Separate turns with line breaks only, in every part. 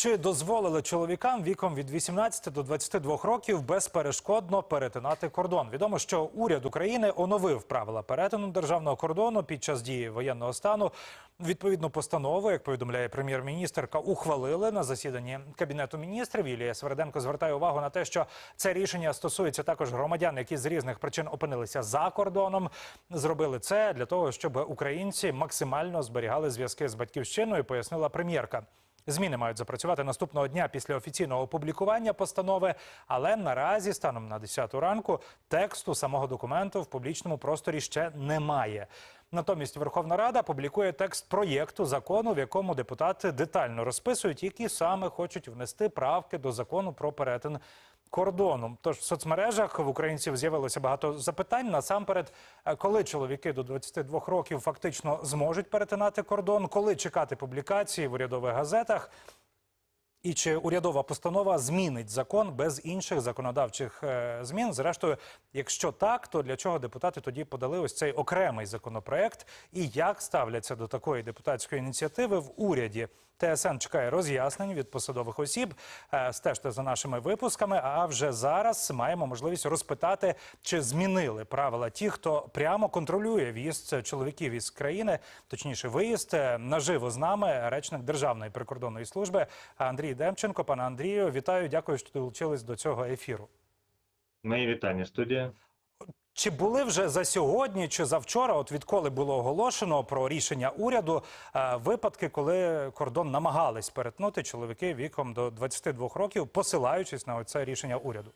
Чи дозволили чоловікам віком від 18 до 22 років безперешкодно перетинати кордон? Відомо, що уряд України оновив правила перетину державного кордону під час дії воєнного стану. Відповідну постанову, як повідомляє прем'єр-міністерка, ухвалили на засіданні кабінету міністрів. Юлія Свереденко звертає увагу на те, що це рішення стосується також громадян, які з різних причин опинилися за кордоном. Зробили це для того, щоб українці максимально зберігали зв'язки з батьківщиною, пояснила прем'єрка. Зміни мають запрацювати наступного дня після офіційного опублікування постанови, але наразі, станом на 10 ранку, тексту самого документу в публічному просторі ще немає. Натомість Верховна Рада публікує текст проєкту закону, в якому депутати детально розписують, які саме хочуть внести правки до закону про перетин кордону. Тож в соцмережах в українців з'явилося багато запитань. Насамперед, е, коли чоловіки до 22 років фактично зможуть перетинати кордон, коли чекати публікації в урядових газетах. І чи урядова постанова змінить закон без інших законодавчих е, змін? Зрештою, якщо так, то для чого депутати тоді подали ось цей окремий законопроект? І як ставляться до такої депутатської ініціативи в уряді? ТСН чекає роз'яснень від посадових осіб. Е, Стежте за нашими випусками. А вже зараз маємо можливість розпитати, чи змінили правила ті, хто прямо контролює в'їзд чоловіків із країни, точніше, виїзд Е, наживо з нами. Речник Державної прикордонної служби Андрій Демченко. Пане Андрію, вітаю. Дякую, що долучились до цього ефіру.
Мої вітання, студія.
Чи були вже за сьогодні чи за вчора, от відколи було оголошено про рішення уряду, е, випадки, коли кордон намагались перетнути чоловіки віком до 22 років, посилаючись на це рішення уряду?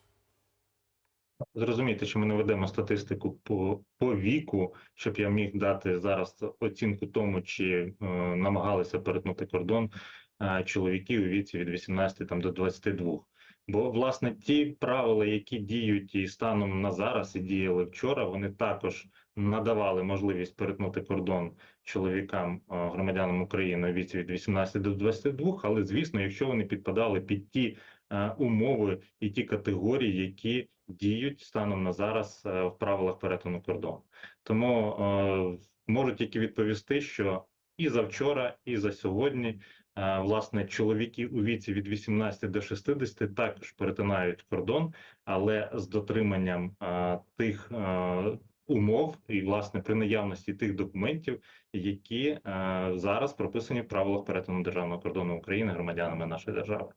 Зрозумійте, що ми не ведемо статистику по, по віку, щоб я міг дати зараз оцінку тому, чи е, намагалися перетнути кордон е, чоловіки у віці від 18 там, до 22. Бо, власне, ті правила, які діють і станом на зараз, і діяли вчора, вони також надавали можливість перетнути кордон чоловікам, е, громадянам України у віці від 18 до 22, але, звісно, якщо вони підпадали під ті е, умови і ті категорії, які діють станом на зараз в правилах перетину кордону. Тому е, можу тільки відповісти, що і за вчора, і за сьогодні, власне, чоловіки у віці від 18 до 60 також перетинають кордон, але з дотриманням а, тих а, умов і, власне, при наявності тих документів, які а, зараз прописані в правилах перетину державного кордону України громадянами нашої держави.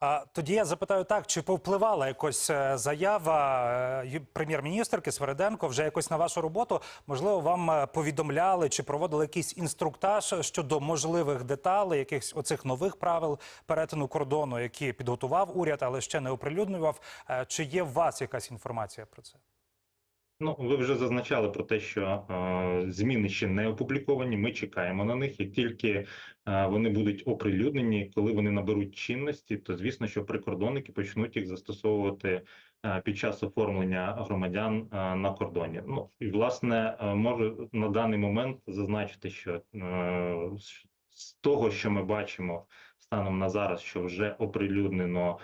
А тоді я запитаю так: чи повпливала якось е, заява е, прем'єр-міністрки Свереденко вже якось на вашу роботу? Можливо, вам е, повідомляли чи проводили якийсь інструктаж щодо можливих деталей, якихось оцих нових правил перетину кордону, які підготував уряд, але ще не оприлюднював. Чи є у вас якась інформація про це?
Ну, ви вже зазначали про те, що е, зміни ще не опубліковані. Ми чекаємо на них. Як тільки е, вони будуть оприлюднені, коли вони наберуть чинності, то звісно, що прикордонники почнуть їх застосовувати е, під час оформлення громадян е, на кордоні. Ну і власне е, можу на даний момент зазначити, що е, з того, що ми бачимо станом на зараз, що вже оприлюднено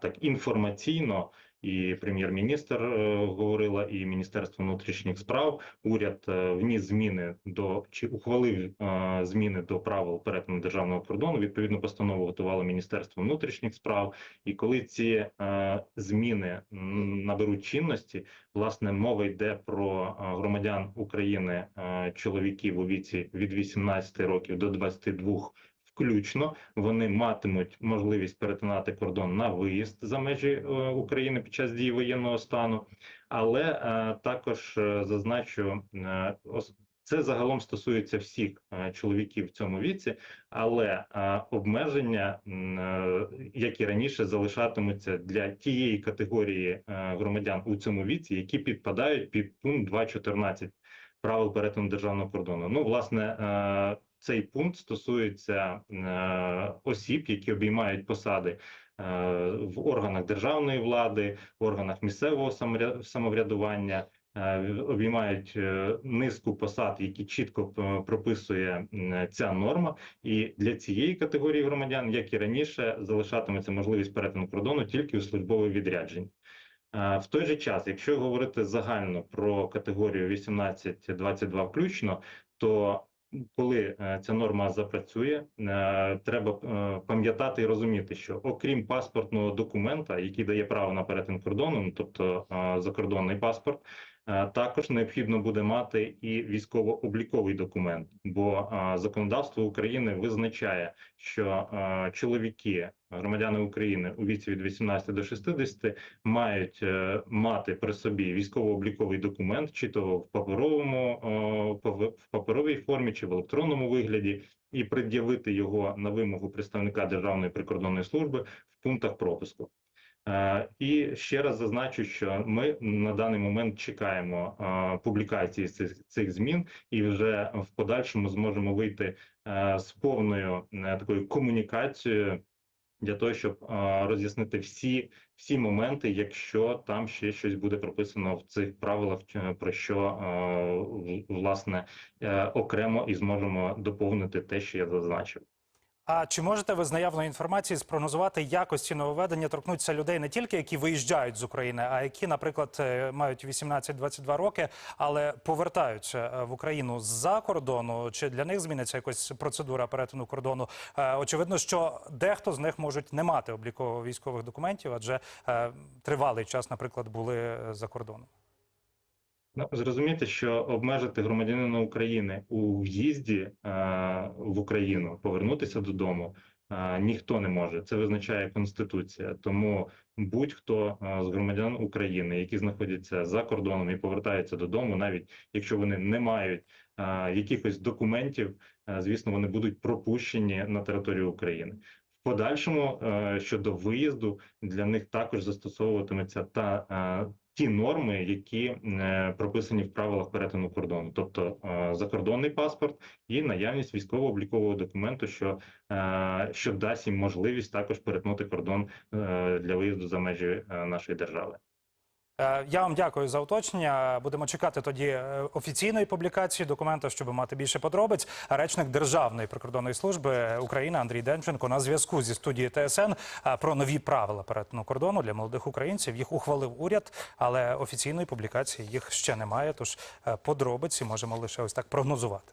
так інформаційно і прем'єр-міністр е, говорила, і Міністерство внутрішніх справ. Уряд е, вніс зміни до чи ухвалив е, зміни до правил перетину державного кордону. Відповідну постанову готувало Міністерство внутрішніх справ. І коли ці е, зміни наберуть чинності, власне мова йде про е, громадян України, е, чоловіків у віці від 18 років до 22 Включно вони матимуть можливість перетинати кордон на виїзд за межі е, України під час дії воєнного стану, але е, також е, зазначу, це загалом стосується всіх чоловіків в цьому віці, але обмеження, як і раніше, залишатимуться для тієї категорії громадян у цьому віці, які підпадають під пункт 2.14 правил перетину державного кордону. Ну, власне, цей пункт стосується е, осіб, які обіймають посади е, в органах державної влади, в органах місцевого самовря- самоврядування. е, Обіймають е, низку посад, які чітко е, прописує м, ця норма, і для цієї категорії громадян, як і раніше, залишатиметься можливість перетину кордону тільки у службове відрядження. Е, В той же час, якщо говорити загально про категорію 18-22 включно, то коли е, ця норма запрацює, е, треба е, пам'ятати і розуміти, що окрім паспортного документа, який дає право на перетин кордону, ну, тобто закордонний паспорт, також необхідно буде мати і військово-обліковий документ, бо е, законодавство України визначає, що е, чоловіки, громадяни України у віці від 18 до 60 мають е, мати при собі військово-обліковий документ, чи то в паперовому е, в паперовій формі, чи в електронному вигляді, і пред'явити його на вимогу представника Державної прикордонної служби в пунктах пропуску. Е, І ще раз зазначу, що ми на даний момент чекаємо е, публікації цих, цих змін, і вже в подальшому зможемо вийти е, з повною такою комунікацією для того, щоб роз'яснити всі, всі моменти, якщо там ще щось буде прописано в цих правилах, про що власне окремо і зможемо доповнити те, що я зазначив.
А чи можете ви з наявної інформації спрогнозувати якості нововведення торкнуться людей не тільки які виїжджають з України, а які, наприклад, е, мають 18-22 роки, але повертаються е, в Україну з-за кордону? Чи для них зміниться якось процедура перетину кордону? Е, Очевидно, що дехто з них можуть не мати обліково військових документів, адже тривалий час, наприклад, були за кордоном.
Ну, зрозуміти, що обмежити громадянина України у в'їзді е, в Україну, повернутися додому е, ніхто не може. Це визначає Конституція. Тому будь-хто е, з громадян України, які знаходяться за кордоном і повертаються додому, навіть якщо вони не мають якихось документів, звісно, вони будуть пропущені на територію України. Подальшому щодо виїзду для них також застосовуватиметься та ті норми, які е, прописані в правилах перетину кордону, тобто е, закордонний паспорт і наявність військово-облікового документу, що, е, що дасть їм можливість також перетнути кордон для виїзду за межі нашої держави.
Е, Я вам дякую за уточнення. Будемо чекати тоді е, офіційної публікації документа, щоб мати більше подробиць. Речник Державної прикордонної служби України Андрій Демченко на зв'язку зі студією ТСН е, про нові правила перетину кордону для молодих українців. Їх ухвалив уряд, але офіційної публікації їх ще немає. Тож подробиці можемо лише ось так прогнозувати.